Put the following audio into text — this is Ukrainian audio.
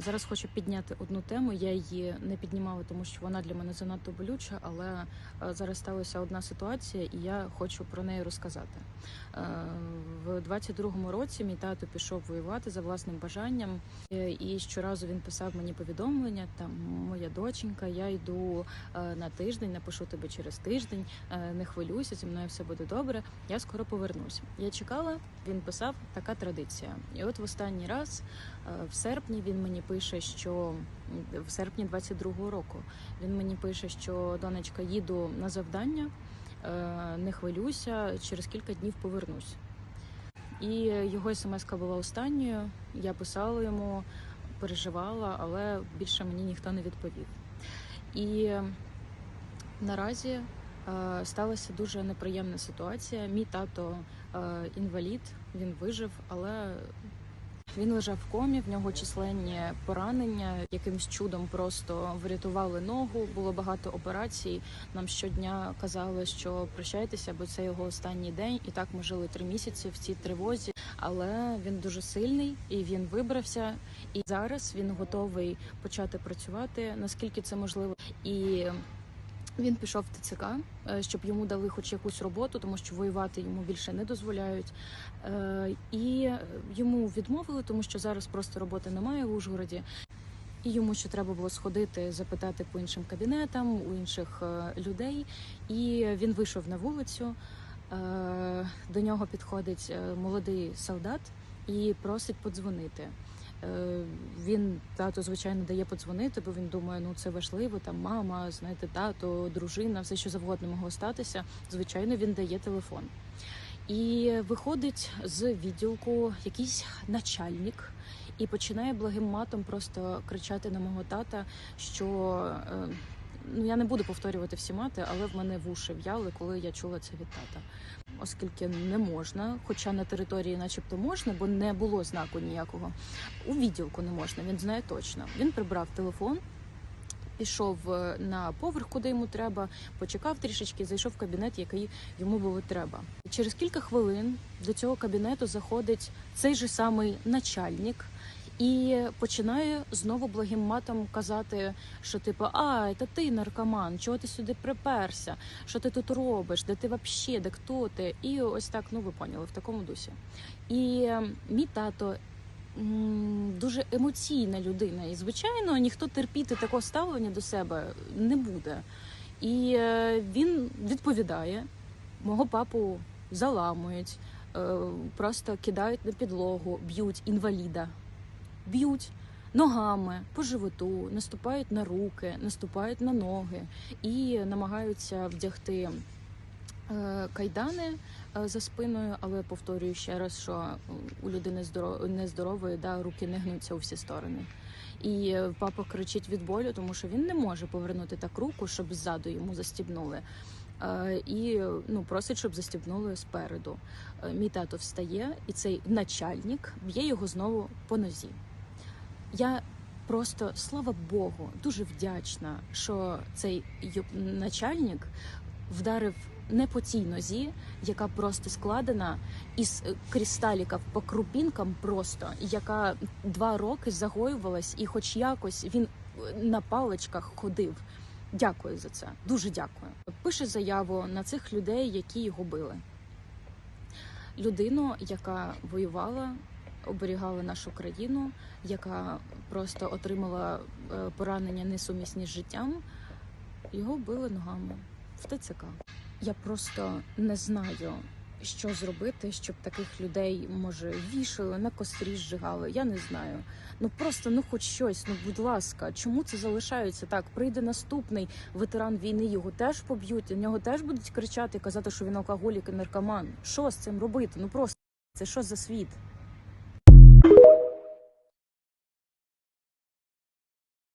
Зараз хочу підняти одну тему. Я її не піднімала, тому що вона для мене занадто болюча, але е, зараз сталася одна ситуація, і я хочу про неї розказати. Е, В 22-му році мій тато пішов воювати за власним бажанням, е, і щоразу він писав мені повідомлення. Там моя доченька, я йду на тиждень, напишу тобі через тиждень. Не хвилюйся, зі мною все буде добре. Я скоро повернусь. Я чекала, він писав така традиція. І от в останній раз, в серпні, він мені пише, що в серпні 22-го року він мені пише, що донечка їду на завдання, е, не хвилюйся, через кілька днів повернусь. І його смс була останньою. Я писала йому, переживала, але більше мені ніхто не відповів. І наразі е, сталася дуже неприємна ситуація. Мій тато е, інвалід, він вижив, але він лежав в комі, в нього численні поранення. Якимсь чудом просто врятували ногу. Було багато операцій. Нам щодня казали, що прощайтеся, бо це його останній день. І так ми жили три місяці в цій тривозі. Але він дуже сильний і він вибрався. І зараз він готовий почати працювати наскільки це можливо. І він пішов в ТЦК, е, щоб йому дали хоч якусь роботу, тому що воювати йому більше не дозволяють. Е, І йому відмовили, тому що зараз просто роботи немає в Ужгороді. І йому ще треба було сходити, запитати по іншим кабінетам у інших е, людей. І він вийшов на вулицю. До нього підходить молодий солдат і просить подзвонити. Е, Він тато, звичайно, дає подзвонити, бо він думає, ну це важливо. Там мама, знаєте, тато, дружина, все що завгодно могло статися. Звичайно, він дає телефон. І виходить з відділку якийсь начальник і починає благим матом просто кричати на мого тата, що е, ну я не буду повторювати всі мати, але в мене вуші в'яли, коли я чула це від тата. Оскільки не можна, хоча на території, начебто, можна, бо не було знаку ніякого. У відділку не можна, він знає точно. Він прибрав телефон, пішов е, на поверх, куди йому треба, почекав трішечки, зайшов в кабінет, який йому було треба. Через кілька хвилин до цього кабінету заходить цей же самий начальник. І починає знову благим матом казати, що типу, а, це ти наркоман, чого ти сюди приперся? Що ти тут робиш? Де ти вообще, де хто ти? І ось так, ну ви поняли, в такому дусі. І мій тато дуже емоційна людина, і звичайно, ніхто терпіти такого ставлення до себе не буде. І е, він відповідає: мого папу заламують, е, просто кидають на підлогу, б'ють інваліда б'ють ногами по животу, наступають на руки, наступають на ноги і намагаються вдягти е, кайдани е, за спиною, але повторюю ще раз, що у людини здоро- нездорової да, руки не гнуться у всі сторони. І е, папа кричить від болю, тому що він не може повернути так руку, щоб ззаду йому застібнули. І ну просить, щоб застібнули спереду. Мій тато встає, і цей начальник б'є його знову по нозі. Я просто, слава Богу, дуже вдячна, що цей начальник вдарив не по цій нозі, яка просто складена із е, кристаліків по крупінкам, просто яка два роки загоювалась, і, хоч якось, він е, на паличках ходив. Дякую за це. Дуже дякую. Пише заяву на цих людей, які його били. Людину, яка воювала, оберігала нашу країну, яка просто отримала е, поранення несумісні з життям, його били ногами в ТЦК. Я просто не знаю, що зробити, щоб таких людей може вішали, на кострі зжигали. Я не знаю. Ну просто ну хоч щось. Ну будь ласка, чому це залишається так? Прийде наступний ветеран війни, його теж поб'ють, на нього теж будуть кричати, казати, що він алкоголік і наркоман. Що з цим робити? Ну просто це що за світ?